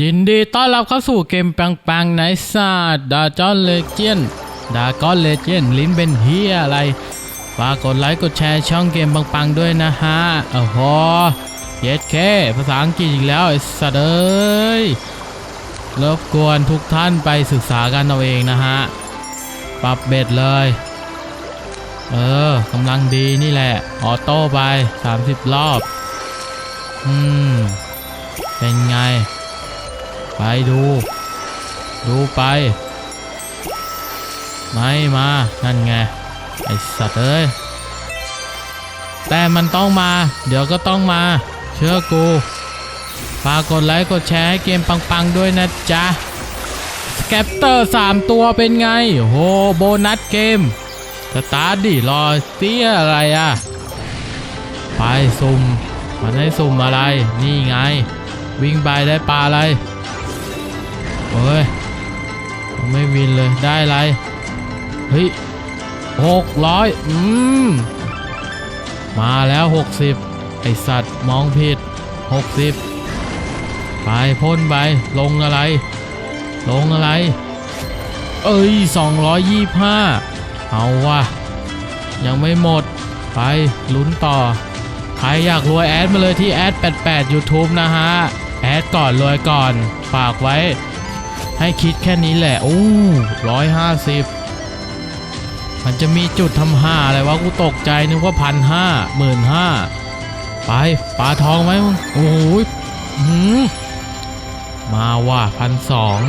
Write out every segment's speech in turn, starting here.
ยินดีต้อนรับเข้าสู่เกมปังๆในศาร์ดาจอนเลเจนดากอนเลเจนลิ้นเป็นเฮียอะไรฝากกดไลค์กดแชร์ช่องเกมปังๆด้วยนะฮะโอ้โหเย็ดแค่ภาษาอังกฤษอีกแล้วไอ้สัตว์เอ้ยรบกวนทุกท่านไปศึกษากันเอาเองนะฮะ ปรับเบ็ดเลย เออกำลังดีนี่แหละ ออโต้ไป 30 รอบ อืม เป็นไง ไปดู ดูไป ไม่มา นั่นไง ไอสัตว์เอ้ย แต่มันต้องมา เดี๋ยวก็ต้องมา เชื่อกูฝากกดไลค์ กดแชร์ให้เกมปัง ๆ ด้วยนะจ๊ะ สแกปเตอร์ 3 ตัวเป็นไง โห โบนัสเกม สตาร์ดิรอเตี้ยอะไรอะ ไปสุ่ม มันให้สุ่มอะไร นี่ไง วิ่งไปได้ปลาอะไร เฮ้ยไม่วินเลยได้ไร เฮ้ยหกร้อยอืม มาแล้วหกสิบไอสัตว์มองผิดหกสิบไปพ่นไปลงอะไร ลงอะไร เอ้ยสองร้อยยี่ห้าเอาวะยังไม่หมด ไปลุ้นต่อ ใครอยากรวยแอดมาเลยที่แอด88 YouTube นะฮะ แอดก่อนรวยก่อน ฝากไว้ ให้คิดแค่นี้แหละ โอ้ร้อยห้าสิบมันจะมีจุดทำห้าอะไรวะ กูตกใจนึกว่าพันห้าหมื่นห้าไปปลาทองไหมมึง โอ้โหหืมมาว่ะพันสอง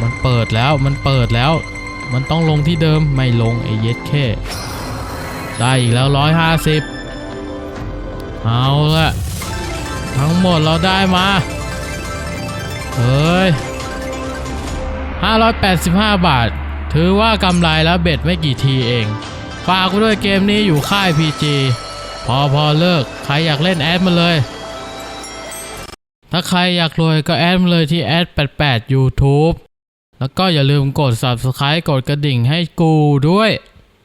มันเปิดแล้วมันเปิดแล้ว มันต้องลงที่เดิมไม่ลงไอ้เย็ดแค่ได้อีกแล้วร้อยห้าสิบเอาละทั้งหมดเราได้มา เฮ้ย585 บาท ถือว่ากำไรแล้วเบ็ดไม่กี่ทีเอง ฝากด้วยเกมนี้อยู่ค่าย PG พอพอเลิก ใครอยากเล่นแอดมาเลย ถ้าใครอยากรวยก็แอดมาเลยที่แอด88 YouTube แล้วก็อย่าลืมกด Subscribe กดกระดิ่งให้กูด้วย